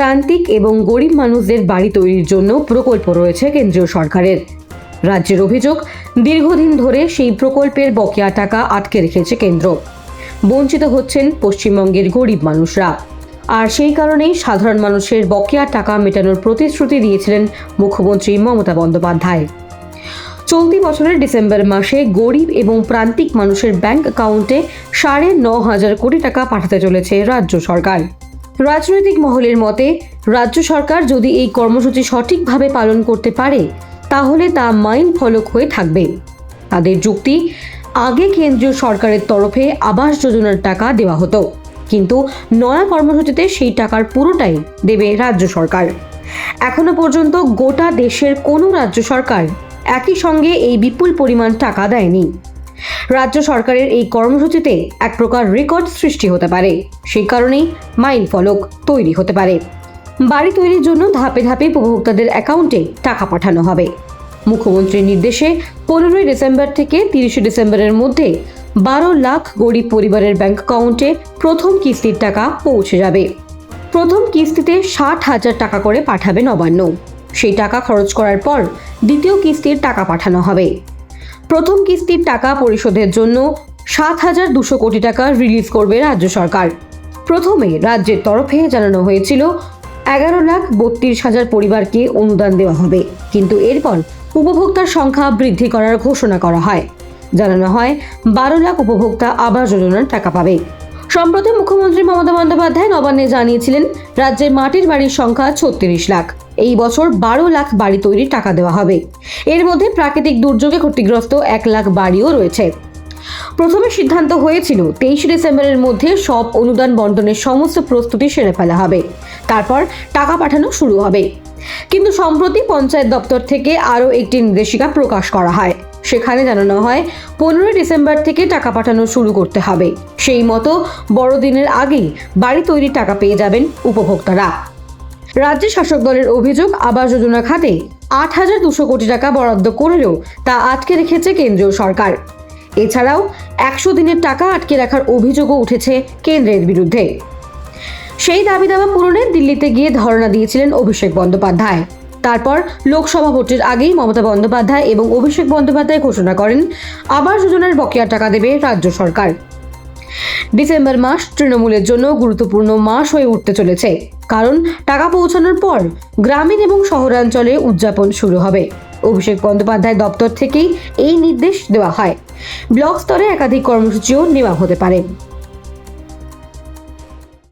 প্রান্তিক এবং গরিব মানুষদের বাড়ি তৈরির জন্য প্রকল্প রয়েছে কেন্দ্রীয় সরকারের। রাজ্যের অভিযোগ, দীর্ঘদিন ধরে সেই প্রকল্পের বকেয়া টাকা আটকে রেখেছে কেন্দ্র। বঞ্চিত হচ্ছেন পশ্চিমবঙ্গের গরিব মানুষরা। আর সেই কারণেই সাধারণ মানুষের বকেয়া টাকা মেটানোর প্রতিশ্রুতি দিয়েছিলেন মুখ্যমন্ত্রী মমতা বন্দ্যোপাধ্যায়। চলতি বছরের ডিসেম্বর মাসে গরিব এবং প্রান্তিক মানুষের ব্যাংক অ্যাকাউন্টে সাড়ে ন হাজার কোটি টাকা পাঠাতে চলেছে রাজ্য সরকার। রাজনৈতিক মহলের মতে, রাজ্য সরকার যদি এই কর্মসূচি সঠিকভাবে পালন করতে পারে, তাহলে তা মাইল ফলক হয়ে থাকবে। তাদের যুক্তি, আগে কেন্দ্রীয় সরকারের তরফে আবাস যোজনার টাকা দেওয়া হতো, কিন্তু নয়া কর্মসূচিতে সেই টাকার পুরোটাই দেবে রাজ্য সরকার। এখনও পর্যন্ত গোটা দেশের কোনো রাজ্য সরকার একই সঙ্গে এই বিপুল পরিমাণ টাকা দেয়নি। রাজ্য সরকারের এই কর্মসূচিতে এক প্রকার রেকর্ড সৃষ্টি হতে পারে। সেই কারণেই মাইল ফলক তৈরি হতে পারে। বাড়ি তৈরির জন্য ধাপে ধাপে উপভোক্তাদের অ্যাকাউন্টে টাকা পাঠানো হবে। মুখ্যমন্ত্রীর নির্দেশে পনেরোই ডিসেম্বর থেকে তিরিশে ডিসেম্বরের মধ্যে বারো লাখ গরিব পরিবারের ব্যাংক অ্যাকাউন্টে প্রথম কিস্তির টাকা পৌঁছে যাবে। প্রথম কিস্তিতে ষাট হাজার টাকা করে পাঠাবে নবান্ন। সেই টাকা খরচ করার পর দ্বিতীয় কিস্তির টাকা পাঠানো হবে। প্রথম কিস্তির টাকা পরিশোধের জন্য সাত হাজার দুশো কোটি টাকা রিলিজ করবে রাজ্য সরকার। প্রথমে রাজ্যের তরফে জানানো হয়েছিল, এগারো লাখ বত্রিশ হাজার পরিবারকে অনুদান দেওয়া হবে। কিন্তু এরপর উপভোক্তার সংখ্যা বৃদ্ধি করার ঘোষণা করা হয়। জানানো হয়, বারো লাখ উপভোক্তা আবাস যোজনার টাকা পাবে। সম্প্রতি মুখ্যমন্ত্রী মমতা বন্দ্যোপাধ্যায় নবান্নে জানিয়েছিলেন, রাজ্যের মাটির বাড়ির সংখ্যা ছত্রিশ লাখ। এই বছর বারো লাখ বাড়ি তৈরির টাকা দেওয়া হবে। এর মধ্যে প্রাকৃতিক দুর্যোগে ক্ষতিগ্রস্ত এক লাখ বাড়িও রয়েছে। প্রথমে সিদ্ধান্ত হয়েছিল, তেইশে ডিসেম্বরের মধ্যে সব অনুদান বন্টনের সমস্ত প্রস্তুতি সেরে ফেলা হবে। তারপর টাকা পাঠানো শুরু হবে। কিন্তু সম্প্রতি পঞ্চায়েত দপ্তর থেকে আরও একটি নির্দেশিকা প্রকাশ করা হয়। সেখানে জানানো হয়, পনেরোই ডিসেম্বর থেকে টাকা পাঠানো শুরু করতে হবে। সেই মতো বড়দিনের আগেই বাড়ি তৈরির টাকা পেয়ে যাবেন উপভোক্তারা। রাজ্য শাসক দলের অভিযোগ, আবাস যোজনা খাতে আট হাজার দুশো কোটি টাকা বরাদ্দ করলেও তা আটকে রেখেছে কেন্দ্রীয় সরকার। এছাড়াও একশো দিনের টাকা আটকে রাখার অভিযোগও উঠেছে কেন্দ্রের বিরুদ্ধে। সেই দাবি দাবা পূরণে দিল্লিতে গিয়ে ধর্ণা দিয়েছিলেন অভিষেক বন্দ্যোপাধ্যায়। তারপর লোকসভা ভোটের আগেই মমতা বন্দ্যোপাধ্যায় এবং অভিষেক বন্দ্যোপাধ্যায় ঘোষণা করেন, আবাস যোজনার বকেয়া টাকা দেবে রাজ্য সরকার। ডিসেম্বর মাস তৃণমূলের জন্য গুরুত্বপূর্ণ মাস হয়ে উঠতে চলেছে। কারণ টাকা পৌঁছানোর পর গ্রামীণ এবং শহরাঞ্চলে উদযাপন শুরু হবে। অভিষেক বন্দ্যোপাধ্যায় দপ্তর থেকেই এই নির্দেশ দেওয়া হয়। ব্লক স্তরে একাধিক কর্মসূচিও নেওয়া হতে পারে।